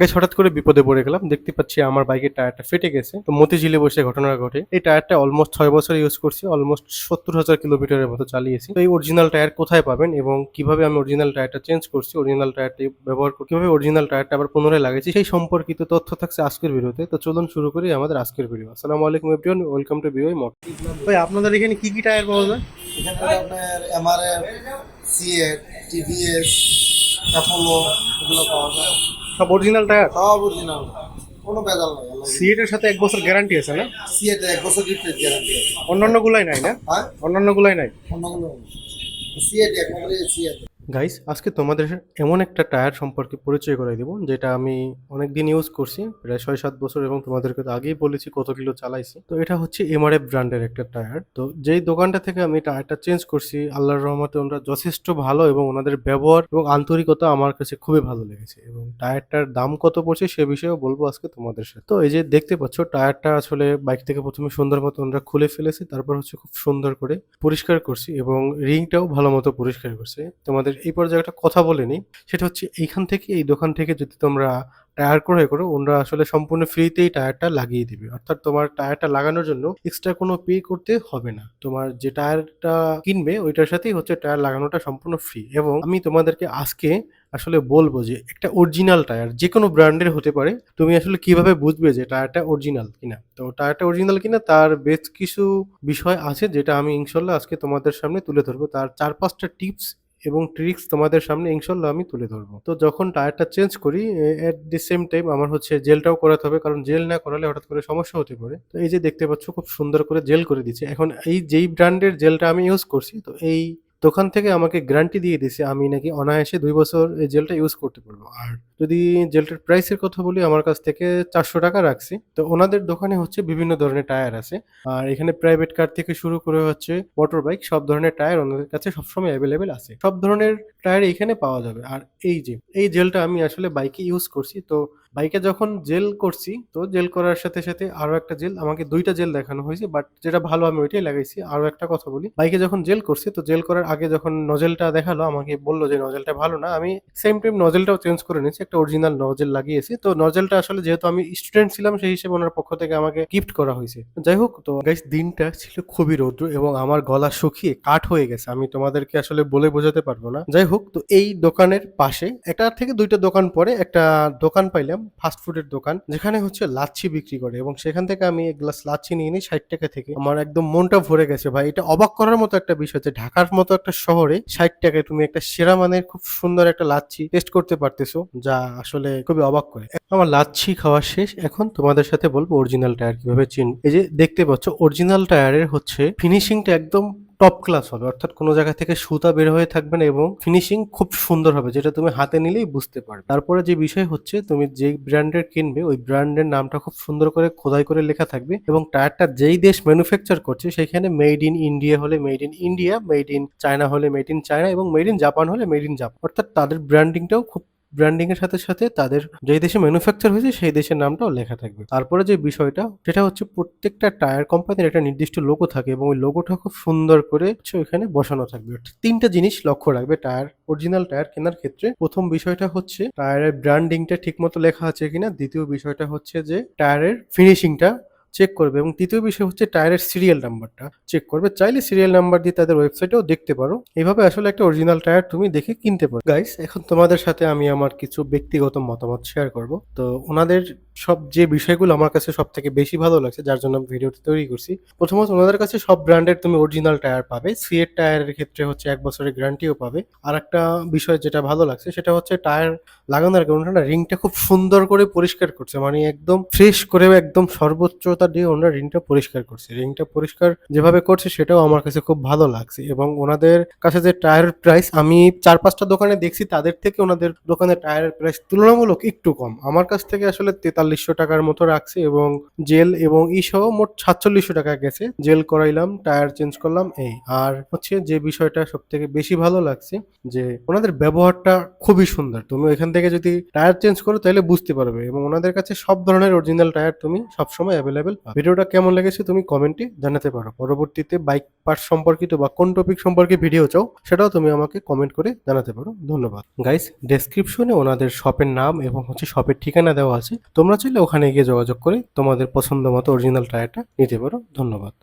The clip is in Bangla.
গাইস হঠাৎ করে বিপদে পড়ে গেলাম। দেখতে পাচ্ছি আমার বাইকের টায়ারটা ফেটে গেছে। তো মতিঝিলে বসে ঘটনা ঘটে। এই টায়ারটা অলমোস্ট ছয় বছর ইউজ করছি। অলমোস্ট সত্তর হাজার কিলোমিটারের মতো চালিয়েছি। তো এই অরিজিনাল টায়ার কোথায় পাবেন এবং কীভাবে আমি অরিজিনাল টায়ারটা চেঞ্জ করছি অরিজিনাল টায়ারটি ব্যবহার করে কীভাবে অরিজিনাল টায়ারটা আবার পুনরায় লাগাইছি সেই সম্পর্কিত তথ্য থাকছে আজকের ভিডিওতে। তো চলুন শুরু করি আমাদের আজকের ভিডিও আসসালামু আলাইকুম এভরিওয়ান ওয়েলকাম টু বিওয়াই মোট ভাই আপনাদের এখানে কি কি টায়ার পাওয়া যায়? এখানে আপনার এমআরএফ সিএট টিভিএস অ্যাপোলো এগুলো পাওয়া যায়। সব অরিজিনাল টায়ার সব অরিজিনাল কোনো বেজাল নাই সিএট এর সাথে এক বছর গ্যারান্টি আছে না? সিএট এক বছর রিপ্লেস গ্যারান্টি আছে। অন্যান্য গুলাই নাই না? হ্যাঁ? অন্যান্য গুলাই নাই। অন্যান্য সিএট একবারে সিএট গাইস আজকে তোমাদের এমন একটা টায়ার সম্পর্কে পরিচয় করে দিব, যেটা আমি অনেক দিন ইউজ করছি, প্রায় ছয় সাত বছর এবং তোমাদেরকে তো আগেই বলেছি কত কিলো চালাইছি। তো এটা হচ্ছে এমআরএফ ব্র্যান্ডের একটা টায়ার। তো যেই দোকানটা থেকে আমি টায়ারটা চেঞ্জ করছি, আল্লাহর রহমতে ওনারা যথেষ্ট ভালো এবং ওনাদের ব্যবহার এবং আন্তরিকতা আমার কাছে খুবই ভালো লেগেছে এবং টায়ারটার দাম কত পড়ছে সে বিষয়েও বলব আজকে তোমাদের সাথে। তো এই যে দেখতে পাচ্ছ, টায়ারটা আসলে বাইক থেকে প্রথমে সুন্দর মতো ওনারা খুলে ফেলেছে, তারপর হচ্ছে খুব সুন্দর করে পরিষ্কার করছি এবং রিংটাও ভালো মতো পরিষ্কার করছে। তোমাদের এই পর্যায়ে একটা কথা বলে নিই। সেটা হচ্ছে এইখান থেকে, এই দোকান থেকে যদি তোমরা টায়ার ক্রয় করো ওনারা আসলে সম্পূর্ণ ফ্রিতেই টায়ারটা লাগিয়ে দিবে। অর্থাৎ তোমার টায়ারটা লাগানোর জন্য এক্সট্রা কোনো পে করতে হবে না। তোমার যে টায়ারটা কিনবে, ওইটার সাথেই হচ্ছে টায়ার লাগানোটা সম্পূর্ণ ফ্রি এবং আমি তোমাদেরকে আজকে আসলে বলব যে, একটা অরিজিনাল টায়ার যে কোনো ব্র্যান্ডের হতে পারে, তুমি আসলে কীভাবে বুঝবে যে টায়ারটা অরিজিনাল কিনা? তো টায়ারটা অরিজিনাল কিনা, তার বেশ কিছু বিষয় আছে, যেটা আমি ইনশাল্লাহ আজকে তোমাদের সামনে তুলে ধরবো। তার চার পাঁচটা টিপস এবং ট্রিক্স তোমাদের সামনে ইনশাল্লাহ আমি তুলে ধরবো। তো যখন টায়ারটা চেঞ্জ করি অ্যাট দি সেম টাইম আমার হচ্ছে জেলটাও করাতে হবে, কারণ জেল না করালে হঠাৎ করে সমস্যা হতে পারে। তো এই যে দেখতে পাচ্ছ, খুব সুন্দর করে জেল করে দিচ্ছে। এখন এই যেই ব্র্যান্ডের জেলটা আমি ইউজ করছি, তো এই দোকান থেকে আমাকে গ্যারান্টি দিয়ে দিছে, আমি নাকি অনায়াসে দুই বছর এই জেলটা ইউজ করতে পারব। আর যদি জেলটার প্রাইসের কথা বলি, আমার কাছ থেকে চারশো টাকা রাখছি। তো ওনাদের দোকানে হচ্ছে বিভিন্ন ধরনের টায়ার আছে। আর এখানে প্রাইভেট কার থেকে শুরু করে হচ্ছে মোটর বাইক সব ধরনের টায়ার ওনাদের কাছে সবসময় অ্যাভেলেবেল আছে। সব ধরনের টায়ার এখানে পাওয়া যাবে। আর এই যে, এই জেলটা আমি আসলে বাইকে ইউজ করছি। তো বাইকে যখন জেল করছি, তো জেল করার সাথে সাথে আরও একটা জেল আমাকে দুইটা জেল দেখানো হয়েছে। বাট যেটা ভালো আমি ওইটাই লাগাইছি। আরও একটা কথা বলি বাইকে যখন জেল করছি, তো জেল করার আগে যখন নজেলটা দেখাল, আমাকে বলল যে নজেলটা ভালো না। আমি সেম টাইম নজেলটাও চেঞ্জ করে নিয়েছি, একটা অরিজিনাল নজেল লাগিয়েছি। তো নজেলটা আসলে যেহেতু আমি স্টুডেন্ট ছিলাম, সেই হিসেবে ওনার পক্ষ থেকে আমাকে গিফট করা হয়েছে। যাই হোক, তো গাইস দিনটা ছিল খুবই রৌদ্র এবং আমার গলা শুকিয়ে কাঠ হয়ে গেছে। আমি তোমাদেরকে আসলে বলে বোঝাতে পারব না। যাই হোক, তো এই দোকানের পাশে, একটা থেকে দুইটা দোকান পরে একটা দোকান পাইলাম ফাস্ট ফুডের দোকান, যেখানে হচ্ছে লাচ্ছি বিক্রি করে। এবং সেখান থেকে আমি এক গ্লাস লাচ্ছি নিয়ে নিই, ষাট টাকা থেকে। আমার একদম মনটা ভরে গেছে, ভাই। এটা অবাক করার মতো একটা বিষয় যে ঢাকার মতো একটা শহরে ষাট টাকায় তুমি একটা সেরা মানের খুব সুন্দর একটা লাচ্ছি টেস্ট করতে পারতেছো, যা আসলে খুবই অবাক করে। আমার লাচ্ছি খাওয়া শেষ, এখন তোমাদের সাথে বলব অরিজিনাল টায়ার কীভাবে চিন এই যে দেখতে পাচ্ছ অরিজিনাল টায়ারের হচ্ছে ফিনিশিংটা একদম টপ ক্লাস হবে, অর্থাৎ কোনো জায়গা থেকে সুতা বের হয়ে থাকবে না এবং ফিনিশিং খুব সুন্দর হবে, যেটা তুমি হাতে নিলেই বুঝতে পারবে। তারপরে যে বিষয় হচ্ছে, তুমি যে ব্র্যান্ডের কিনবে, ওই ব্র্যান্ডের নামটা খুব সুন্দর করে খোদাই করে লেখা থাকবে এবং টায়ারটা যেই দেশ ম্যানুফ্যাকচার করছে, সেখানে মেড ইন ইন্ডিয়া হলে made in India made in China হলে মেড ইন চায়না এবং মেড ইন জাপান হলে মেড ইন জাপান অর্থাৎ তাদের ব্র্যান্ডিংটাও খুব ব্র্যান্ডিং এর সাথে সাথে তাদের যেই দেশে ম্যানুফ্যাকচার হয়েছে, সেই দেশের নামটাও লেখা থাকবে। তারপরে যে বিষয়টা, সেটা হচ্ছে প্রত্যেকটা টায়ার কোম্পানির একটা নির্দিষ্ট লোগো থাকে এবং ওই লোগোটা খুব সুন্দর করে হচ্ছে ওইখানে বসানো থাকবে। তিনটা জিনিস লক্ষ্য রাখবে টায়ার অরিজিনাল টায়ার কেনার ক্ষেত্রে। প্রথম বিষয়টা হচ্ছে টায়ারের ব্র্যান্ডিংটা ঠিকমতো লেখা আছে কিনা। দ্বিতীয় বিষয়টা হচ্ছে যে টায়ারের ফিনিশিংটা চেক করবে এবং তৃতীয় বিষয় হচ্ছে টায়ারের সিরিয়াল নাম্বারটা চেক করবে। চাইলে সিরিয়াল নাম্বার দিয়ে তাদের ওয়েবসাইটেও দেখতে পারো। এইভাবে আসলে একটা অরিজিনাল টায়ার তুমি দেখে কিনতে পারো। গাইস এখন তোমাদের সাথে আমি আমার কিছু ব্যক্তিগত মতামত শেয়ার করব। তো ওনাদের সব যে বিষয়গুলো আমার কাছে সব থেকে বেশি ভালো লাগছে, যার জন্য আমি ভিডিওটি তৈরি করছি। প্রথমত, ওনাদের কাছে সব ব্র্যান্ডের তুমি অরিজিনাল টায়ার পাবে। সিএর টায়ারের ক্ষেত্রে হচ্ছে এক বছরের গ্যারান্টিও পাবে। আর একটা বিষয় যেটা ভালো লাগছে, সেটা হচ্ছে টায়ার লাগানোর ওনারা রিংটা খুব সুন্দর করে পরিষ্কার করছে। মানে একদম ফ্রেশ করে একদম সর্বোচ্চতা দিয়ে ওনারা রিংটা পরিষ্কার করছে। রিংটা পরিষ্কার যেভাবে করছে সেটাও আমার কাছে খুব ভালো লাগছে এবং ওনাদের কাছে যে টায়ারের প্রাইস আমি চার, পাঁচটা দোকানে দেখছি তাদের থেকে ওনাদের দোকানের টায়ারের প্রাইস তুলনামূলক একটু কম। আমার কাছ থেকে আসলে তেতাল্লিশশো টাকার মতো রাখছে এবং জেল এবং ই সহ মোট সাতচল্লিশশো টাকা গেছে। জেল করাইলাম, টায়ার চেঞ্জ করলাম, এই। আর হচ্ছে যে বিষয়টা সব থেকে বেশি ভালো লাগছে যে ওনাদের ব্যবহারটা খুবই সুন্দর। তুমি এখান থেকে যদি টায়ার চেঞ্জ করো তাহলে বুঝতে পারবে এবং ওনাদের কাছে সব ধরনের অরিজিনাল টায়ার তুমি সবসময় অ্যাভেলেবেল অ্যাভেলেবেল ভিডিওটা কেমন লেগেছে তুমি কমেন্টে জানাতে পারো। পরবর্তীতে বাইক পার্ট সম্পর্কিত বা কোন টপিক সম্পর্কে ভিডিও চাও সেটাও তুমি আমাকে কমেন্ট করে জানাতে পারো। ধন্যবাদ। গাইস ডেসক্রিপশনে ওনাদের শপের নাম এবং হচ্ছে শপের ঠিকানা দেওয়া আছে। তোমরা চাইলে ওখানে গিয়ে যোগাযোগ করে তোমাদের পছন্দ মতো অরিজিনাল টায়ারটা নিতে পারো। ধন্যবাদ।